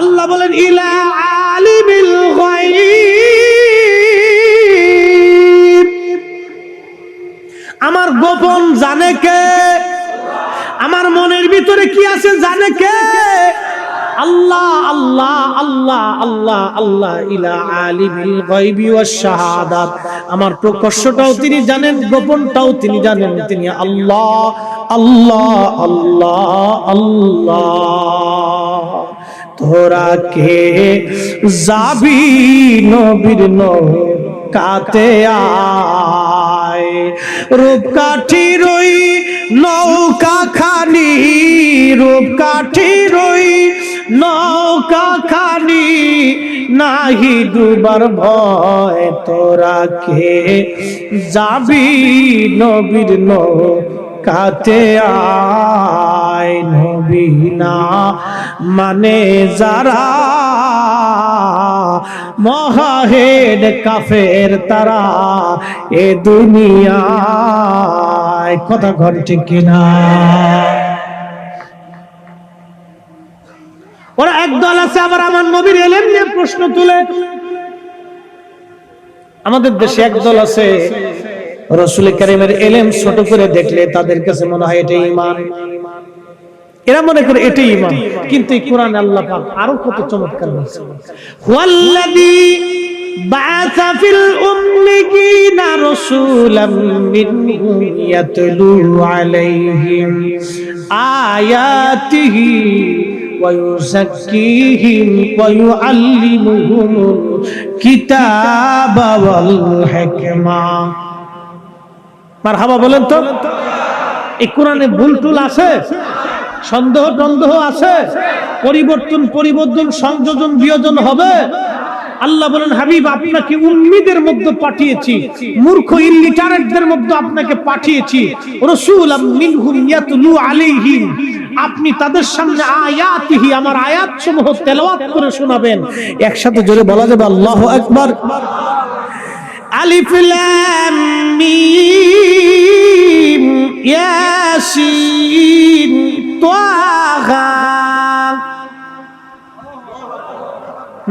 আল্লাহ বলেন, ইলা আলিমিল আমার গোপন জানে কে? আমার মনের ভিতরে কি আছে জানে কে? আল্লাহ আল্লাহ আল্লাহ আল্লাহ আল্লাহ, ইলা আলিমিল গায়বি ওয়াস শাহাদাত। আমার প্রকর্ষটাও তিনি জানেন, গোপনটাও তিনি জানেন। তিনি আল্লাহ আল্লাহ আল্লাহ আল্লাহ। তোরা কে? যাবি নবীর কাতে আয়। রূপকাঠি রই নৌকা খানি রূপকাঠি রই নৌকা খানি নাহি ডুবার ভয় তোরা কে? যাবি নবীর নৌকাতে আয়। নবীনা মানে যারা মহাহেড কাফের তারা এ দুনিয়ায় কথা ঘর কিনা? ওরা একদল আছে, আবার আমার নবীর এলেন নিয়ে প্রশ্ন তুলে। আমাদের দেশে একদল আছে, রসুল করিমের এলেম ছোট করে দেখলে তাদের কাছে মনে হয় এটা ইমান এরা মনে করে এটাই ইমান কিন্তু এই কোরআন আল্লাহ পাক আরো কত চমৎকার বলছে ওয়াল্লাযী بعث في الأميين رسولا منهم يتلو عليهم آياته ويزكيهم ويعلمهم الكتاب والحكمة মারহাবা বলেন তো এই কোরআনে ভুল টুল আছে সন্দেহ টন্দেহ আছে? পরিবর্তন পরিবর্তন, সংযোজন, বিয়োজন হবে? আল্লাহ বলেন, হাবিব, আপনাকে উম্মিদের মধ্যে পাঠিয়েছি। মূর্খ ইলিটারেটদের মধ্যে আপনাকে পাঠিয়েছি। রসুল আলাইহিম। আপনি তাদের সামনে আয়াতিহি, আমার আয়াত সমূহ তেলাওয়াত করে শোনাবেন। একসাথে জোরে বলা যাবে, আল্লাহু আকবার। আলিফ লাম মিম, ইয়াসিন।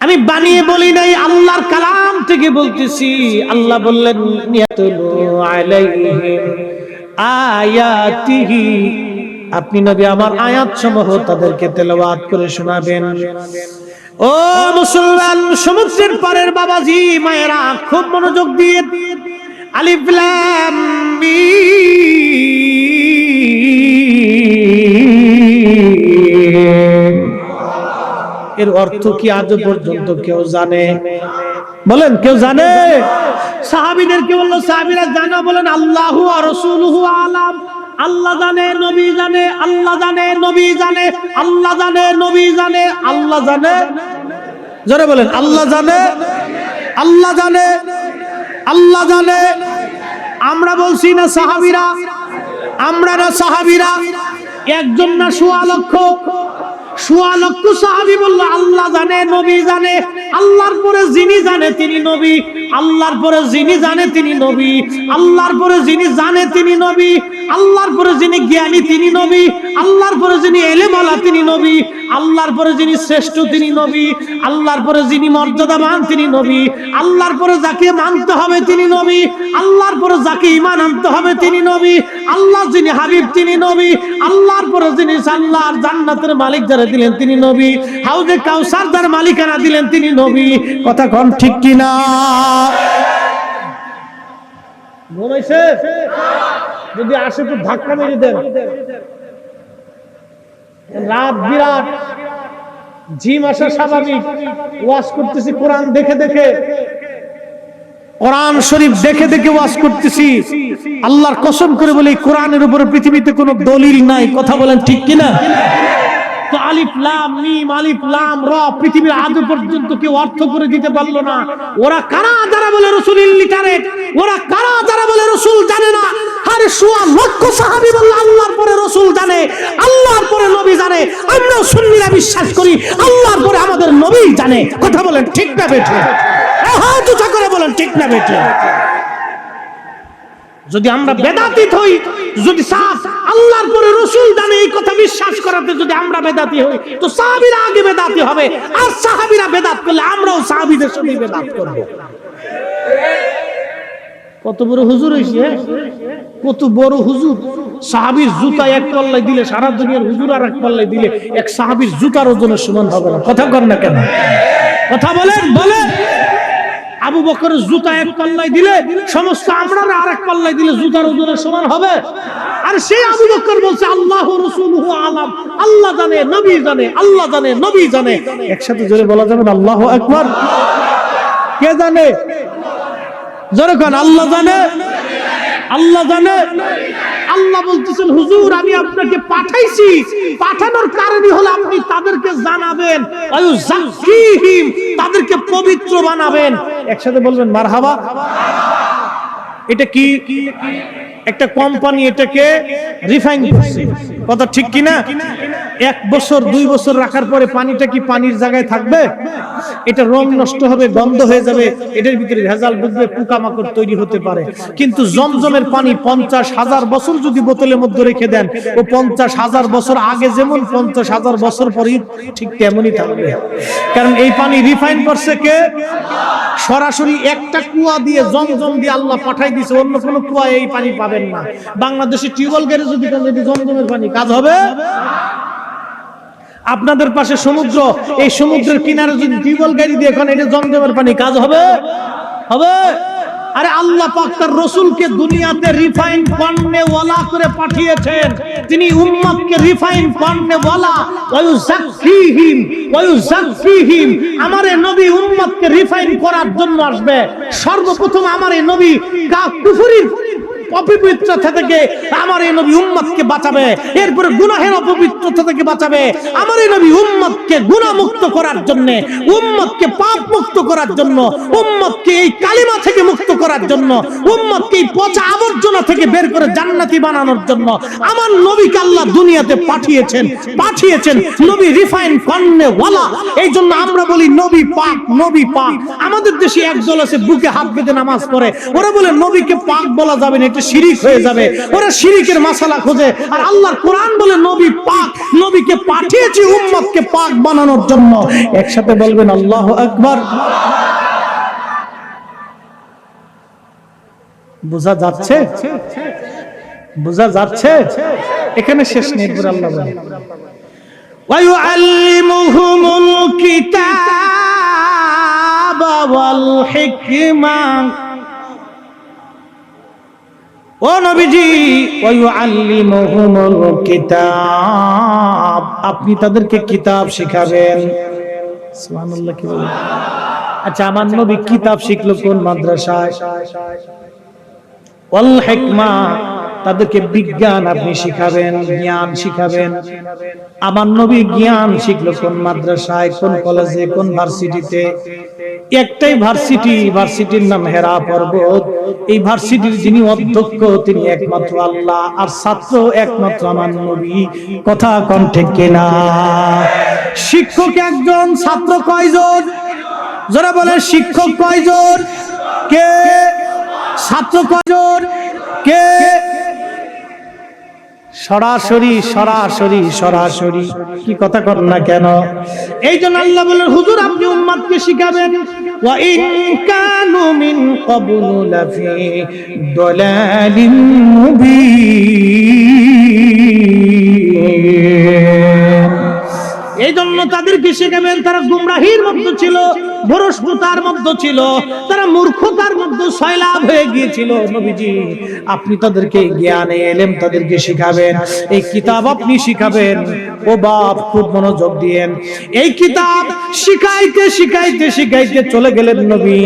আমি বানিয়ে বলি নাই, আল্লাহর কালাম থেকে বলতেছি। আল্লাহ বললেন আপনি নবী, আমার আয়াত সমূহ তাদেরকে তেলাওয়াত করে শোনাবেন। ও মুসলমান, সমুদ্রের পারের বাবাজি, মায়েরা, খুব মনোযোগ দিয়ে আলিফ লাম মিম। এর অর্থ কি আজ পর্যন্ত কেউ জানে? বলেন, কেউ জানে? সাহাবিদেরকে বলল, সাহাবিরা জানা? বলেন, আল্লাহ রসুলহু আলাম। আল্লাহ জানে, নবী জানে, আল্লাহ জানে, নবী জানে, আল্লাহ জানে, নবী জানে, আল্লাহ জানে। জোরে বলেন, আল্লাহ জানে আল্লাহ জানে আল্লাহ জানে। আমরা বলছি না সাহাবিরা, আমরা না সাহাবিরা, একজন না সোয়া লক্ষ। সোয়া লক্ষ সাহাবি বলল আল্লাহ জানে নবী জানে। আল্লাহর পরে যিনি জানে তিনি নবী আল্লাহর পরে যিনি জানে তিনি নবী আল্লাহর পরে যিনি জানে তিনি নবী আল্লাহর পরে যিনি জ্ঞানী তিনি নবী আল্লাহর পরে যিনি এলেমালা তিনি নবী আল্লাহর পরে যিনি শ্রেষ্ঠ তিনি নবী আল্লাহর পরে যিনি মর্যাদাবান তিনি নবী আল্লাহর পরে যাকে মানতে হবে তিনি নবী আল্লাহর পরে যাকে ইমান আনতে হবে তিনি নবী আল্লাহ যিনি হাবিব তিনি নবী আল্লাহর পরে যিনি আল্লাহর জান্নাতের মালিক যারা দিলেন তিনি নবী হাউজে কাউসার যার মালিকানা দিলেন তিনি নবী কথা কন ঠিক কিনা? ঘুমাইছে? যদি আসে তো ধাক্কা মেরে দেন। রাত বিরাট। জিম আসা স্বাভাবিক। ওয়াজ করতেছি কোরআন দেখে দেখে। কোরআন শরীফ দেখে দেখে ওয়াজ করতেছি। আল্লাহর কসম করে বলে কোরআনের উপরে পৃথিবীতে কোনো দলিল নাই। কথা বলেন ঠিক কিনা? র পৃথিবীর পর্যন্ত কেউ অর্থ দিতে পারল না। ওরা কারা বলে রসুল ওরা কারা বলে রসুল জানে না? আরে আল্লাহর পরে রসুল জানে, আল্লাহর পরে নবী জানে। বিশ্বাস করি, আল্লাহর পরে আমাদের নবী জানে। কথা বলেন ঠিক না বেঠে? করে বলেন, ঠিক না বেঠে? যদি আমরা বেদাতীত হই, যদি সাফ আল্লাহর পরে রসুল জানে এই কথা বিশ্বাস করাতে যদি আমরা বেদাতি হই, তো সাহাবীরা আগে বেদাতি হবে, আর সাহাবীরা বেদাত করলে আমরাও সাহাবীদের সঙ্গে বেদাত করব। কত বড় হুজুর হইছে কত বড় হুজুর। সাহাবীর জুতা এক পাল্লায় দিলে, সারা দুনিয়ার হুজুর আর এক পাল্লায় দিলে, এক সাহাবীর জুতার ওজনের সমান হবে না। কথা কর না কেন? কথা বলেন বলেন। আবু বকরের জুতা এক পাল্লায় দিলে সমস্ত আমরা আর এক পাল্লায় দিলে জুতার ওজনের সমান হবে। আর সেই আবু বকর বলছে, আল্লাহ রসুলহু আলাম। আল্লাহ জানে, নবী জানে, আল্লাহ জানে, নবী জানে। একসাথে জোরে বলা যাবে আল্লাহ একবার কে জানে? জোরে কোন, আল্লাহ জানে। আল্লাহ জানে। আল্লাহ বলতেছেন, হুজুর, আমি আপনাকে পাঠাইছি। পাঠানোর কারণই হলো আপনি তাদেরকে জানাবেন। তাদেরকে পবিত্র বানাবেন। একসাথে বলবেন, মারহাবা। এটা কি? একটা কোম্পানি এটাকে রিফাইন করছে। কথা ঠিক কি না এক বছর, দুই বছর রাখার পরে পানিটা কি পানির জায়গায় থাকবে? এটা রং নষ্ট হবে, গন্ধ হয়ে যাবে, এটার ভিতরে ভেজাল ঢুকবে, পোকামাকড় তৈরি হতে পারে। কিন্তু জমজমের পানি পঞ্চাশ হাজার বছর যদি বোতলের মধ্যে রেখে দেন, ও পঞ্চাশ হাজার বছর আগে যেমন পঞ্চাশ হাজার বছর পরই ঠিক তেমনই থাকবে। কারণ এই পানি রিফাইন করছে কে? সরাসরি একটা কুয়া দিয়ে, জমজম দিয়ে আল্লাহ পাঠাই দিয়েছে, অন্য কোনো কুয়া এই পানি পাবেন না। বাংলাদেশে টিউবওয়েল গেড়ে যদি জমজমের পানি কাজ হবে? আপনাদের পাশে সমুদ্র, এই সমুদ্রের কিনারে যদি টিউবওয়েল গাড়ি দিয়ে এখন এটা জমজমের পানি, কাজ হবে? হবে? আরে আল্লাহ পাক তার রসুলকে দুনিয়াতে রিফাইন পণ্যে ওয়ালা করে পাঠিয়েছেন। তিনি উম্মতকে রিফাইন পণ্যে ওয়ালা। ওয়ায়ুযাক্কিহিম ওয়ায়ুযাক্কিহিম, আমার নবী উম্মতকে রিফাইন করার জন্য আসবে। সর্বপ্রথম আমার নবী কা কুফরির অপবিত্রতা থেকে আমার এই নবী উম্মতকে বাঁচাবে। এরপরে গুনাহের অপবিত্রতা থেকে বাঁচাবে। আমার এই নবী উম্মতকে গুণামুক্ত করার জন্য, উম্মতকে পাপ মুক্ত করার জন্য, উম্মতকে এই কালিমা থেকে মুক্ত করার জন্য, উম্মতকে এই পচা আবর্জনা থেকে বের করে জান্নাতি বানানোর জন্য আমার নবীকে আল্লাহ দুনিয়াতে পাঠিয়েছেন পাঠিয়েছেন নবী রিফাইন পণ্যে ওয়ালা। এই জন্য আমরা বলি নবী পাক নবী পাক। আমাদের দেশে একদল আছে, বুকে হাত বেঁধে নামাজ পড়ে। ওরা বলে, নবীকে পাক বলা যাবে না এটা শিরিক হয়ে যাবে ওরা শিরিকের মাসালা খোঁজে আর আল্লাহর কোরআন বলে নবী পাক নবীকে পাঠিয়েছি উম্মতকে পাক বানানোর জন্য একসাথে বলবেন আল্লাহ আকবার বোঝা যাচ্ছে বোঝা যাচ্ছে এখানে শেষ নেই এরপরে আল্লাহ বলে ويعلمهم الكتاب والحكمة কিতাব। আপনি তাদেরকে কিতাব শিখাবেন। আচ্ছা আমার নবী কিতাব শিখলো কোন মাদ্রাসায়? ওয়াল হিকমা, তাদেরকে বিজ্ঞান আপনি শিখাবেন, জ্ঞান শিখাবেন। আমার নবী জ্ঞান শিখলো কোন মাদ্রাসায়, কোন কলেজে, কোন ভার্সিটিতে? একটাই ভার্সিটি ভার্সিটির নাম হেরা পর্বত। এই ভার্সিটির যিনি অধ্যক্ষ, তিনি একমাত্র আল্লাহ, আর ছাত্র একমাত্র আমার নবী। কথা কণ্ঠে কেনা? শিক্ষক একজন, ছাত্র কয়জন? যারা বলে শিক্ষক কয়জন? কে? ছাত্র কয়জন? কে? সরাসরি সরাসরি সরাসরি। কি কথা কর না কেন? এই জন্য আল্লাহ বলেন, হুজুর, আপনি উম্মাদকে শিখাবেন। ওয়া ইন কানু মিন লাফি দালালিন মুবিন। এই জন্য তাদেরকে শেখাবেন তারা গুমরাহির মধ্যে ছিল ভরষ্টতার মধ্যে ছিল, তারা মূর্খতার মধ্যে সয়লাভ হয়ে গিয়েছিল, নবীজি। আপনি তাদেরকে জ্ঞানে, এলেম তাদেরকে শিখাবেন, এই কিতাব আপনি শিখাবেন। ও বাপ, খুব মনোযোগ দিয়েন। এই কিতাব শিখাইতে শিখাইতে শিখাইতে চলে গেলেন নবী।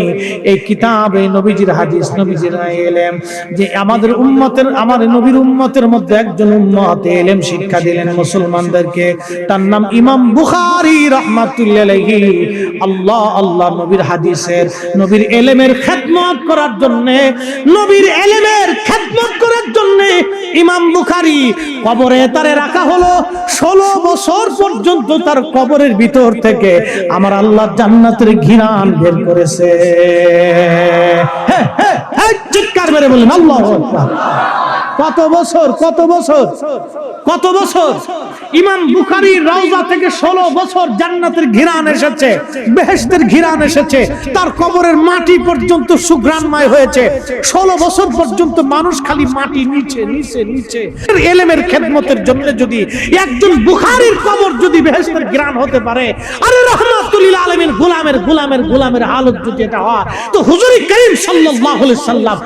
এই কিতাব এই নবীজির হাদিস, নবীজির এলেম যে আমাদের উম্মতের, আমার নবীর উম্মতের মধ্যে একজন উম্মত এলেম শিক্ষা দিলেন মুসলমানদেরকে। তার নাম ইমাম বুখারী রাহমাতুল্লাহ আল্লাহ আল্লাহ নবীর হাদিসের নবীর এলেমের খেদমত করার জন্য নবীর এলেমের খেদমত করার জন্য ইমাম বুখারী কবরে তারে রাখা হলো ষোলো বছর পর্যন্ত তার কবরের ভিতর থেকে। আমার আল্লাহ জান্নাতের ঘিরান বের করেছে। হ্যাঁ, হ্যাঁ, হ্যাঁ, চিৎকার মেরে বলেন আল্লাহ কত বছর কত বছর? কত বছর? ইমাম বুখারী রওজা থেকে ষোলো বছর জান্নাতের ঘিরান এসেছে, বেহেশতের ঘিরান এসেছে, তার কবরের মাটি পর্যন্ত সুগ্রাণময় হয়েছে। ষোলো বছর পর্যন্ত মানুষ খালি মাটি নিচে নিচে নিচে। এলেমের খেদমতের জন্য যদি একজন বুখারীর কবর যদি বেহেশতের ঘিরান হতে পারে, আরে গোলামের গোলামের গোলামের যদি এটা হয়, তো করিম সাল্লাম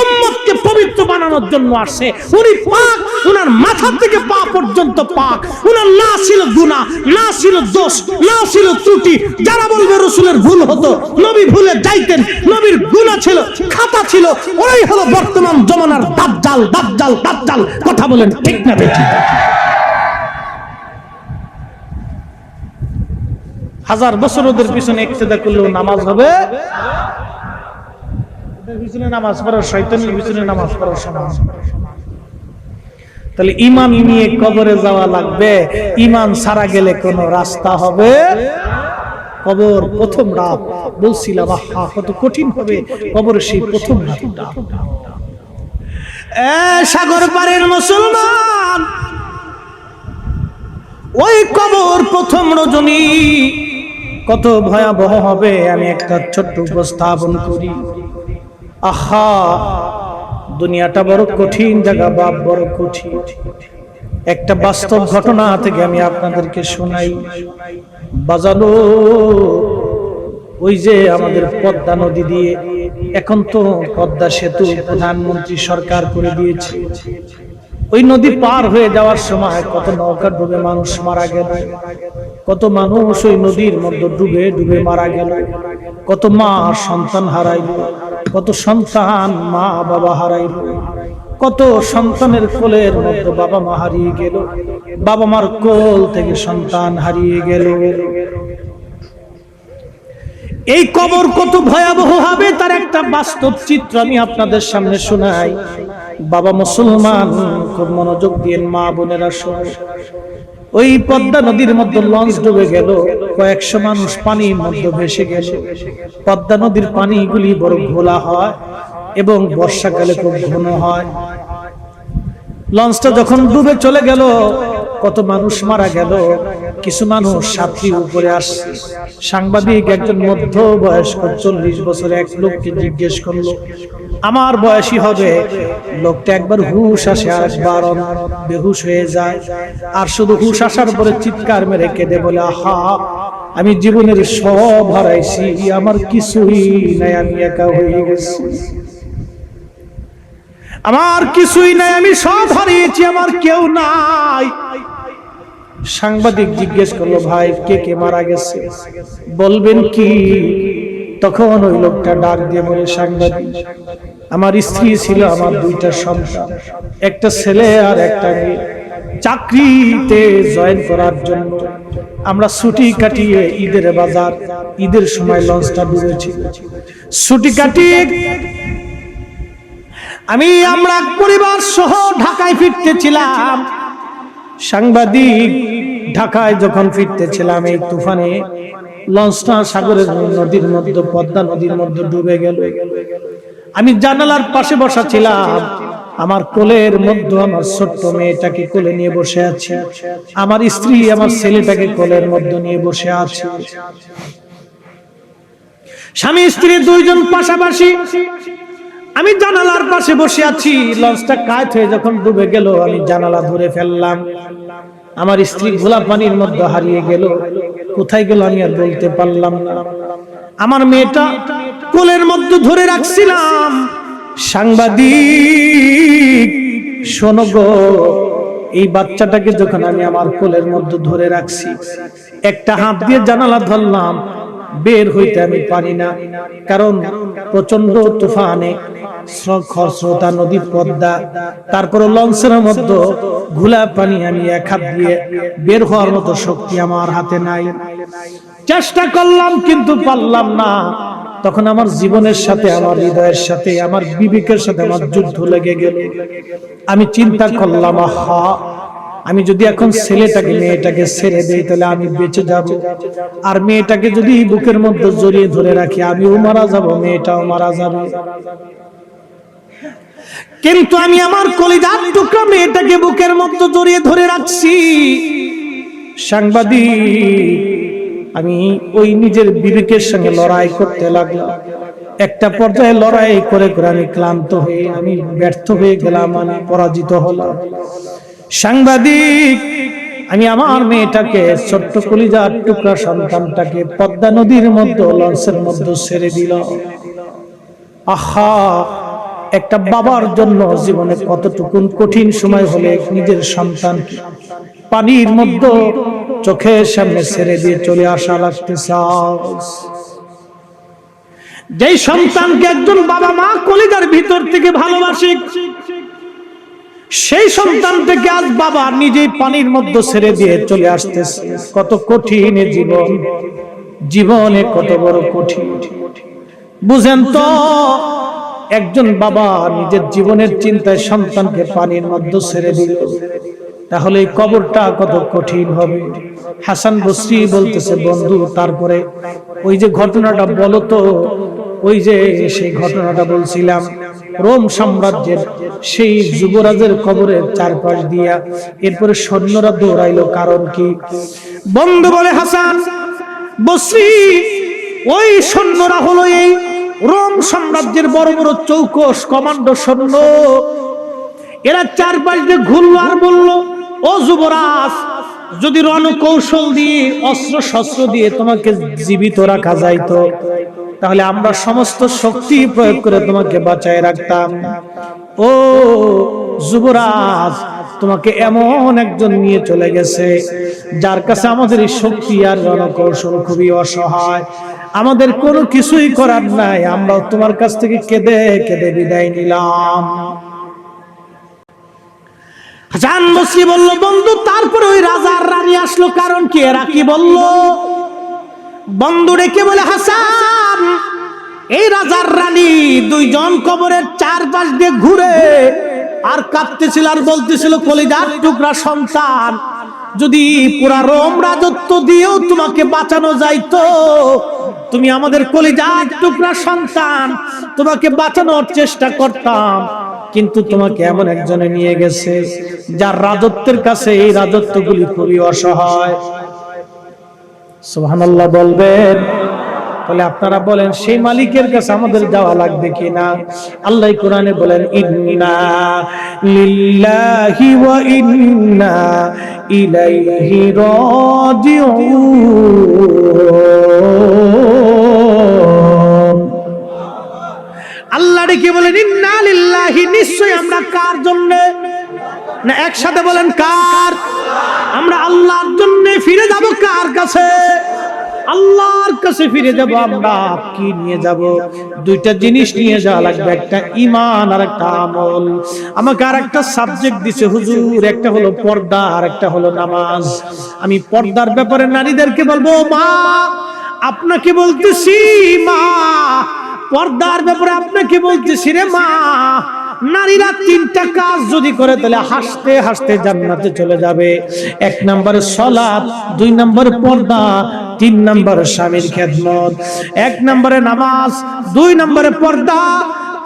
উম্মতকে পবিত্র বানানোর জন্য আসে। উনি পাক, উনার মাথা থেকে পা পর্যন্ত পাক। উনার না ছিল না ছিল দোষ, না ছিল ত্রুটি। যারা বলবে রসুলের ভুল হতো, নবী ভুলে যাইতেন, নবীর গুনাহ ছিল, খাতা ছিল ওরাই হলো বর্তমান জমানার দাজ্জাল দাজ্জাল দাজ্জাল। কথা বলেন ঠিক না বেঠিক? হাজার বছর ওদের পিছনে ইক্তেদা করলেও নামাজ হবে। তাহলে ইমান নিয়ে কবরে যাওয়া লাগবে। ইমান ছাড়া গেলে রাস্তা হবে? কবর প্রথম রাত বলছিলাম, আহা, কত কঠিন হবে। সেই প্রথম সাগর পারের মুসলমান, ওই কবর প্রথম রজনী। কত ভয়াবহ হবে আমি একটা ছোট্ট উপস্থাপন করি। আহা, দুনিয়াটা বড় কঠিন, জায়গা বাপ বড় কঠিন। একটা বাস্তব ঘটনা থেকে আমি আপনাদেরকে শোনাই। বাজালো, ওই যে আমাদের পদ্মা নদী দিয়ে, এখন তো পদ্মা সেতু প্রধানমন্ত্রী সরকার করে দিয়েছে। ওই নদী পার হয়ে যাওয়ার সময় কত নৌকা ডুবে মানুষ মারা গেল। কত মানুষ ওই নদীর মধ্যে ডুবে ডুবে মারা গেল। কত মা সন্তান হারাইল, কত সন্তান মা বাবা হারাইল। কত সন্তানের কোলের মধ্যে বাবা মা হারিয়ে গেল। বাবা মার কোল থেকে সন্তান হারিয়ে গেল। এই কবর কত ভয়াবহ হবে তার একটা বাস্তব চিত্র আমি আপনাদের সামনে শোনাই। বাবা মুসলমান, খুব মনোযোগ দিয়ে মা বোনেরা শোন। ওই পদ্মা নদীর মধ্যে লঞ্চ ডুবে গেল, কয়েকশো মানুষ পানি মধ্যে ভেসে গেল। পদ্মা নদীর পানিগুলি বড় ঘোলা হয় এবং বর্ষাকালে খুব ঘন হয়। লঞ্চটা যখন ডুবে চলে গেল কত মানুষ মারা গেল, কিছু মানুষ সাথী উপরে আসছে। সাংবাদিক একজন মধ্য বয়স্ক চল্লিশ বছর এক লোককে জিজ্ঞেস করল, আমার বয়সী হবে? লোকটা একবার হুশ আসে আর বেহুশ হয়ে যায়। আর শুধু হুশ আসার পরে চিৎকার মেরে কেঁদে বলে, আহা, আমি জীবনের সব হারাইছি, আমার কিছুই নাই, আমি একা হয়ে গেছি। আমার কিছুই নাই, আমি সব হারিয়েছি, আমার কেউ নাই। সাংবাদিক জিজ্ঞেস করল, ভাই, কে কে মারা গেছে? বলবেন কি? তখন ওই লোকটা ডাক দিয়ে বলে, সাংবাদিক, আমার স্ত্রী ছিল, আমার দুইটা সন্তান। একটা ছেলে আর একটা মেয়ে। চাকরিতে জয়েন করার জন্য আমরা ছুটি কাটিয়ে ঈদের বাজার, ঈদের সময় লঞ্চটা ডুবেছি। ছুটি কাটিয়ে আমি আমরা পরিবার সহ ঢাকায় ফিরতেছিলাম সাংবাদিক, ঢাকায় যখন ফিরতেছিলাম এই তুফানে, লঞ্চটা সাগরের নদীর মধ্যে, পদ্মা নদীর মধ্যে ডুবে গেল। আমি জানালার পাশে বসা ছিলাম। আমার কোলের মধ্যে আমার ছোট্ট মেয়েটাকে কোলে নিয়ে বসে আছে। আমার স্ত্রী আমার ছেলেটাকে কোলের মধ্যে নিয়ে বসে আছে। স্বামী, স্ত্রী দুইজন পাশাপাশি আমি জানালার পাশে বসে আছি। লঞ্চটা কাত হয়ে যখন ডুবে গেল, আমি জানালা ধরে ফেললাম। আমার স্ত্রী গোলাপ পানির মধ্যে হারিয়ে গেল। কোথায় গেল আমি আর বলতে পারলাম না। আমার মেয়েটা কোলের মধ্যে ধরে রাখছিলাম। সাংবাদিক, শোনো গো, এই বাচ্চাটাকে যখন আমি আমার কোলের মধ্যে ধরে রাখছি, একটা হাত দিয়ে জানালা ধরলাম বের হইতে আমি পারি না। কারণ প্রচণ্ড তুফানে খরস্রোতা নদী পদ্মা, তারপর লঞ্চের মধ্যে ঘুলা পানি আমি এক হাত দিয়ে বের হওয়ার মতো শক্তি আমার হাতে নাই। চেষ্টা করলাম কিন্তু পারলাম না। তখন আমার জীবনের সাথে, আমার হৃদয়ের সাথে, আমার বিবেকের সাথে আমার যুদ্ধ লেগে গেল। আমি চিন্তা করলাম, আহা আমি যদি এখন ছেলেটাকে মেয়েটাকে ছেড়ে দেই তাহলে আমি বেঁচে যাব। আর মেয়েটাকে যদি বুকের মধ্যে জড়িয়ে ধরে রাখি আমিও মারা যাব মেয়েটাও মারা যাবে। কিন্তু আমি আমার কলিজার টুকরা মেয়েটাকে বুকের মধ্যে জড়িয়ে ধরে রাখছি। সাংবাদিক আমি ওই নিজের বিবেকের সঙ্গে লড়াই করতে লাগলাম। একটা পর্যায়ে লড়াই করে করে আমি ক্লান্ত হয়ে আমি ব্যর্থ হয়ে গেলাম আমি পরাজিত হলাম। সাংবাদিক, আমি আমার মেয়েটাকে ছোট্ট কলিজার টুকরা সন্তানটাকে পদ্মা নদীর মধ্যে, লঞ্চের মধ্যে ছেড়ে দিল। আহা, একটা বাবার জন্য জীবনে কতটুকুন কঠিন সময় হলে নিজের সন্তান পানির মধ্যে চোখের সামনে ছেড়ে দিয়ে চলে আসা লাগতে যেই সন্তানকে একজন বাবা মা কলিজার ভিতর থেকে ভালোবাসে সেই সন্তান থেকে আজ বাবা নিজেই পানির মধ্যে ছেড়ে দিয়ে চলে আসতেছে। কত কঠিন জীবন। জীবনে কত বড় কঠিন। বুঝেন তো, একজন বাবা নিজের জীবনের চিন্তায় সন্তানকে পানির মধ্যে ছেড়ে দিল। তাহলে এই কবরটা কত কঠিন হবে। হাসান বসরি বলতেছে, বন্ধু, তারপরে ওই যে ঘটনাটা বলো তো। ওই যে সেই ঘটনাটা বলছিলাম। রোম সাম্রাজ্যের সেই যুবরাজের কবরের চারপাশ দিয়া এরপরে সৈন্যরা দৌড়াইলো। কারণ কি? বন্ধু বলে হাসান, বসরি, ওই সৈন্যরা হলো এই রোম সাম্রাজ্যের বড় বড় চৌকস কমান্ডো সৈন্য। এরা চারপাশ দিয়ে ঘুরলো আর বলল, ও যুবরাজ, যদি রণকৌশল দিয়ে অস্ত্র শস্ত্র দিয়ে তোমাকে জীবিত রাখা যাইতো তাহলে আমরা সমস্ত শক্তি প্রয়োগ করে তোমাকে বাঁচায় রাখতাম। ও যুবরাজ, তোমাকে এমন একজন নিয়ে চলে গেছে, যার কাছে আমাদের এই শক্তি আর রণকৌশল খুবই অসহায়। আমাদের কোনো কিছুই করার নাই আমরা তোমার কাছ থেকে কেঁদে কেঁদে বিদায় নিলাম। জান বসরি বলল, বন্ধু, তারপরে ওই রাজার রানী আসলো, কারণ কি? এরা কি বলল? বন্ধু রেখে বলে, হাসান এই রাজার রানী দুইজন কবরের চারপাশ দিয়ে ঘুরে আর কাঁদতেছিল আর বলতেছিল কলিজার টুকরা সন্তান, যদি পুরা রোম রাজত্ব দিয়েও তোমাকে বাঁচানো যাইতো, তুমি আমাদের কলিজার টুকরা সন্তান, তোমাকে বাঁচানোর চেষ্টা করতাম, কিন্তু তোমাকে এমন একজনে নিয়ে গেছে, যার রাজত্বের কাছে এই রাজত্বগুলি খুবই অসহায়। সুবহানাল্লাহ বলবেন তাহলে আপনারা বলেন, সেই মালিকের কাছে আমাদের যাওয়া লাগবে কিনা? আল্লাহ কোরআনে বলেন, ইন্না লিল্লাহি আল্লাহ ডেকে বলেন, ইন্না লিল্লাহি নিশ্চয় আমরা কার জন্য? না একসাথে বলেন, কার? আমরা আল্লাহর জন্য ফিরে যাব কার কাছে? আল্লাহর কাছে ফিরে যাব, আমরা কি নিয়ে যাব? দুইটা জিনিস নিয়ে যাওয়া লাগবে, একটা ইমান আর একটা আমল। আমাকে আর একটা সাবজেক্ট দিছে হুজুর, একটা হলো পর্দা আর একটা হলো নামাজ। আমি পর্দার ব্যাপারে নারীদেরকে বলব, মা, আপনাকে বলতেছি, মা, পর্দার ব্যাপারে আপনাকে বলতেছি রে মা নারীরা তিনটা কাজ যদি করে, তাহলে হাসতে হাসতে জান্নাতে চলে যাবে। এক নম্বরে সলাপ দুই নম্বরে পর্দা, তিন নম্বরে স্বামীর খেদমত। এক নম্বরে নামাজ, দুই নম্বরে পর্দা,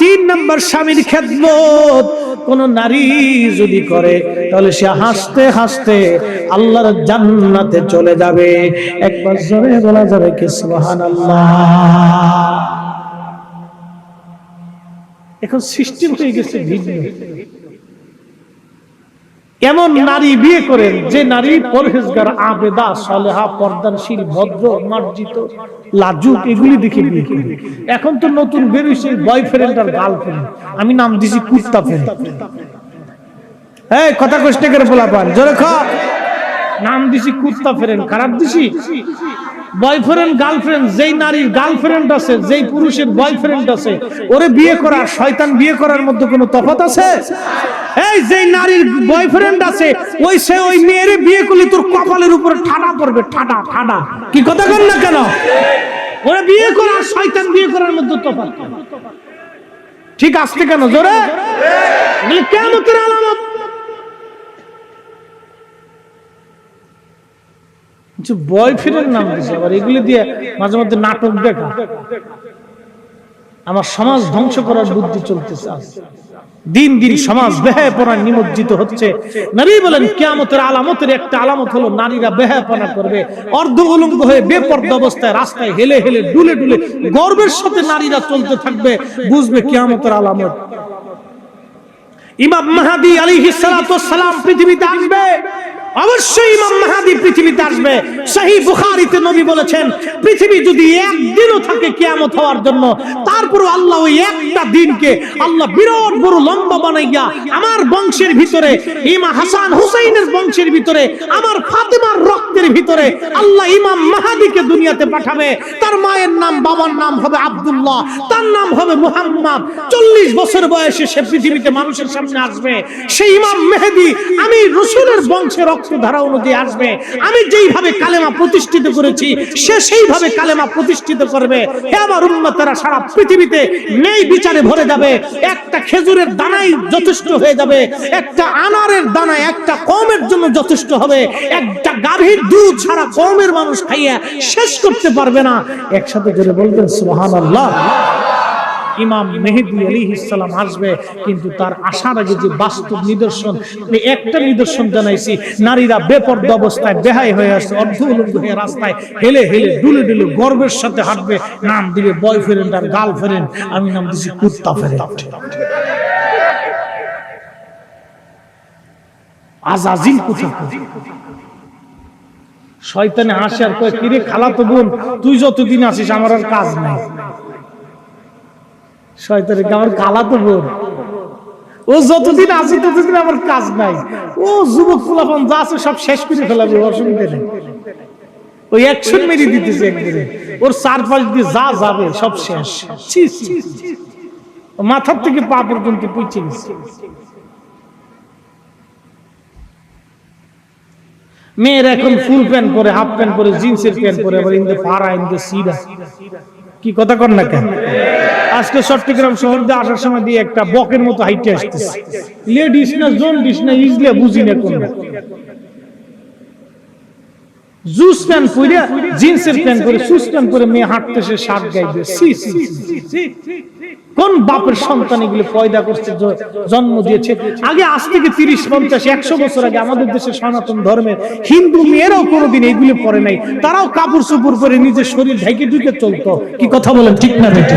তিন নম্বর স্বামীর খেদমত। কোন নারী যদি করে, তাহলে সে হাসতে হাসতে আল্লাহর জান্নাতে চলে যাবে। একবার জোরে বলা যাবে কি সুবহানাল্লাহ? এখন সিস্টেম হয়ে গেছে ভিন্ন। এমন নারী বিয়ে করেন যে নারী পরহেজগার আবেদা সলেহা পর্দানশীল ভদ্র মার্জিত লাজুক এগুলি দেখে বিয়ে করেন। এখন তো নতুন বেরোইছে বয়ফ্রেন্ড আর গার্লফ্রেন্ড আমি নাম দিছি কুত্তা ফ্রেন্ড এই কথা কষ্ট করে বলা পান। জোরে খ। নাম দিছি কুত্তা ফ্রেন্ড খারাপ দিছি? বয়ফ্রেন্ড গার্লফ্রেন্ড যেই নারীর গার্লফ্রেন্ড আছে, যেই পুরুষের বয়ফ্রেন্ড আছে, ওরে বিয়ে করার শয়তান বিয়ে করার মধ্যে কোনো তফাৎ আছে? এই যেই নারীর বয়ফ্রেন্ড আছে, ওই সে ওই মেয়েরে বিয়ে করলে তোর কপালের উপরে ঠাডা পড়বে, ঠাডা ঠাডা। কি কথা কর না কেন? ওরে বিয়ে করার শয়তান বিয়ে করার মধ্যে তফাৎ। কি? ঠিক আসতে কেন, জোরে? এগুলো কেমতের আলামত? বয়ফ্রেন্ডের নাম দিছে, আবার এগুলি দিয়ে মাঝে মধ্যে নাটক দেখা। আমার সমাজ ধ্বংস করার বুদ্ধি চলতেছে। দিন দিন সমাজ বেহায়পনা নিমজ্জিত হচ্ছে। নারী বলেন, কেয়ামতের আলামতের একটা আলামত হলো, নারীরা বেহায়পনা করবে। অর্ধ উলঙ্গ হয়ে বেপর্দ অবস্থায় রাস্তায় হেলে হেলে, ডুলে ডুলে গর্বের সাথে নারীরা চলতে থাকবে, বুঝবে কেয়ামতের আলামত। ইমাম মাহাদি আলাইহিস সালাতু সালাম পৃথিবীতে আসবে। অবশ্যই ইমাম মাহাদি পৃথিবীতে আসবে। সহি বুখারীতে নবী বলেছেন, পৃথিবী যদি একদিনও থাকে কিয়ামত হওয়ার জন্য, তারপরও আল্লাহ ওই একটা দিনকে আল্লাহ বিরাট বড় লম্বা বানাইয়া আমার বংশের ভিতরে, ইমা হাসান হুসাইনের বংশের ভিতরে, আমার ফাতেমার রক্তের ভিতরে আল্লাহ ইমাম মাহাদিকে দুনিয়াতে পাঠাবে। তার মায়ের নাম, বাবার নাম হবে আব্দুল্লাহ, তার নাম হবে মুহাম্মদ। চল্লিশ বছর বয়সে সে পৃথিবীতে মানুষের সামনে আসবে। সেই ইমাম মেহেদি আমি রসুলের বংশের রক্তধারা অনুযায়ী আসবে। আমি যেইভাবে কালেমা প্রতিষ্ঠিত করেছি, সে সেইভাবে কালেমা প্রতিষ্ঠিত করবে। হে আমার উম্মতেরা, সারা পৃথিবীতে নেই বিচারে ভরে যাবে। একটা খেজুরের দানাই যথেষ্ট হয়ে যাবে। একটা আনারের দানা একটা কমের জন্য যথেষ্ট হবে। একটা গাভীর দুধ সারা কমের মানুষ খাইয়া শেষ করতে পারবে না। একসাথে জোরে বলবেন, সুবহানাল্লাহ। ইমাম মেহেদি আলাইহিস সালাম আসবে, কিন্তু তার আসার আগে যে বাস্তব নিদর্শন একটা নিদর্শন জানাইছি, নারীরা বেপর্দা অবস্থায় বেহাই হয়ে আসছে অর্ধ উলঙ্গ হয়ে রাস্তায় হেলে হেলে ডুলে ডুলে গর্বের সাথে হাঁটবে, নাম দিবে বয়ফ্রেন্ড আর গার্লফ্রেন্ড আমি নাম দিছি কুত্তা ফ্রেন্ড আজাজিল কোথায় শয়তানে হাসে আর কয়, কিরে খালাতো বোন, তুই যতদিন আসিস আমার আর কাজ নাই। শয়তানের আমার কালা তো বোন ও যতদিন আছে, ততদিন আমার কাজ নাই। ও যুবক ফুলাফন যা আছে সব শেষ করে ফেলাবে, অসুবিধা নেই। ওই অ্যাকশন দিতেছে একদিনে ওর চারপাশ দিয়ে যা যাবে, সব শেষ। মাথার থেকে পা পর্যন্ত পুঁচে মেয়ের এখন ফুল প্যান্ট পরে, হাফ প্যান্ট পরে, জিন্সের প্যান্ট পরে, আবার ইন্দে ফারা ইন্দে সিরা কি কথা কর না কেন আজকে চট্টগ্রাম শহর দিয়ে আসার সময় দিয়ে একটা বকের মতো হাইটে আসতেছে লেডিস না জন্ডিস না ইজলে বুঝি না কোন জুস প্যান পরে জিন্সের প্যান্ট করে সুস প্যান পরে মেয়ে হাঁটতেছে শার্ট গাইবে সি সি সি, সি। কোন বাপের সন্তান এগুলো পয়দা করছে জন্ম দিয়েছে? আগে আজ থেকে তিরিশ, পঞ্চাশ, একশো বছর আগে আমাদের দেশে সনাতন ধর্মের হিন্দু মেয়েরাও কোনোদিন এগুলো পরে নাই। তারাও কাপড় চুপুর পরে নিজের শরীর ঢেকে ঢুকে চলতো। কি কথা বলেন, ঠিক না, বেটে?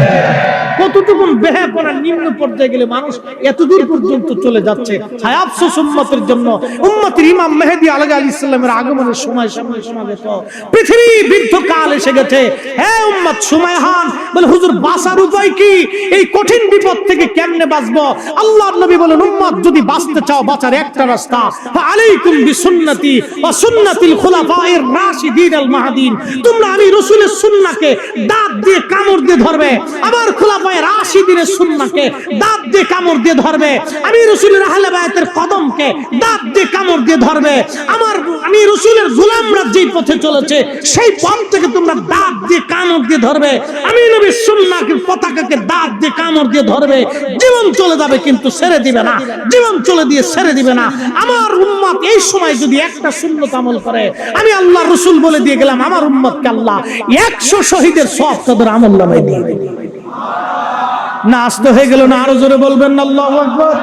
কতটুকু বেহাপনা নিম্ন পর্যায়ে গেলে মানুষ এত দূর পর্যন্ত চলে যাচ্ছে? হায় উম্মতের জন্য। উম্মতের ইমাম মেহেদি আলী ইসলামের আগমনের সময় সমাবেত পৃথিবী বৃদ্ধ কাল এসে গেছে। হে উম্মত, সময় হান। বলে, হুজুর, বাঁচার উপায় কি? এই কঠিন বিপদ থেকে কেমনে বাঁচবো? আল্লাহর নবী বলেন উম্মত যদি বাঁচতে চাও, বাঁচার একটা রাস্তা। আলাইকুম রাশিদিন আল তোমরা আমি দাঁত দিয়ে কামড় দিয়ে ধরবে, আবার রাশিদিনের দাঁত দিয়ে কামড় দিয়ে ধরবে, আমি আহলে বায়াতের কদমকে দাঁত দিয়ে কামড় দিয়ে ধরবে। আমার, আমি রাসূলের গোলামরা যেই পথে চলেছে, সেই পথ থেকে তোমরা দাঁত দিয়ে কামড় দিয়ে ধরবে। আমি নবীর সুন্নাহকে পতাকাকে দাঁত দিয়ে কামড় দিয়ে ধরবে, জীবন চলে যাবে কিন্তু ছেড়ে দিবে না। জীবন চলে দিয়ে ছেড়ে দিবে না। আমার উম্মত এই সময় যদি একটা সুন্নত আমল করে, আমি আল্লাহ রসুল বলে দিয়ে গেলাম, আমার উম্মতকে আল্লাহ একশো শহীদের সব তাদের আমল নামাই দিয়ে দেবে। না আসতে হয়ে গেল না, আরও জোরে বলবেন না, আল্লাহ আকবর।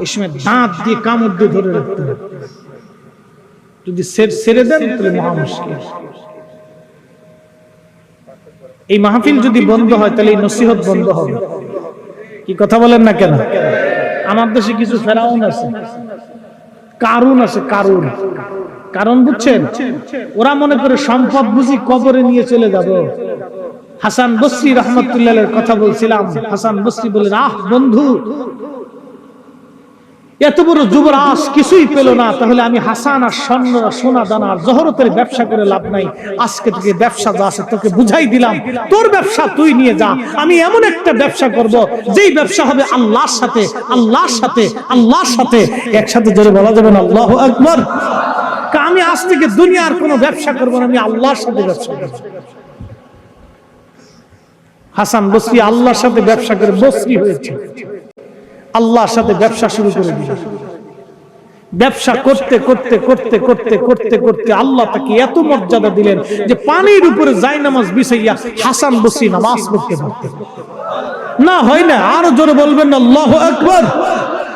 এই সময় দাঁত দিয়ে কামড় দিয়ে ধরে রাখতে হবে। যদি ছেড়ে- দেন, তাহলে মহা মুশকিল। এই মাহফিল যদি বন্ধ হয়, তাহলে এই নসিহত বন্ধ হবে। কি কথা বলেন না কেন? আমার দেশে কিছু ফেরাউন আছে। কারুন আছে, কারুন। কারণ বুঝছেন, ওরা মনে করে সম্পদ বুঝি কবরে নিয়ে চলে যাব। হাসান বসরি রহমতুল্লাহ কথা বলছিলাম। হাসান বসরি বলেন আহ, বন্ধু এত বড় যুবরাজ কিছুই পেল না। তাহলে আমি হাসান আর স্বর্ণ, সোনা দানার জহরতের ব্যবসা করে লাভ নাই। আজকে থেকে ব্যবসা যা আছে তোকে বুঝাই দিলাম। তোর ব্যবসা তুই নিয়ে যা। আমি এমন একটা ব্যবসা করব, যেই ব্যবসা হবে আল্লাহর সাথে আল্লাহর সাথে আল্লাহর সাথে। একসাথে জোরে বলা যাবে না, আল্লাহ আমি আজ থেকে দুনিয়ার কোনো ব্যবসা করব না, আমি আল্লাহর সাথে ব্যবসা করব। হাসান বসরি আল্লাহর সাথে ব্যবসা করে বসরি হয়েছে। আল্লাহর সাথে ব্যবসা শুরু করে দিল। ব্যবসা করতে করতে করতে করতে করতে করতে আল্লাহ তাকে এত মর্যাদা দিলেন যে পানির উপরে যাই নামাজ বিছাইয়া হাসান বসি নামাজ পড়তে পারতেন। না, হয় না, আরও জোরে বলবেন না আল্লাহ আকবর।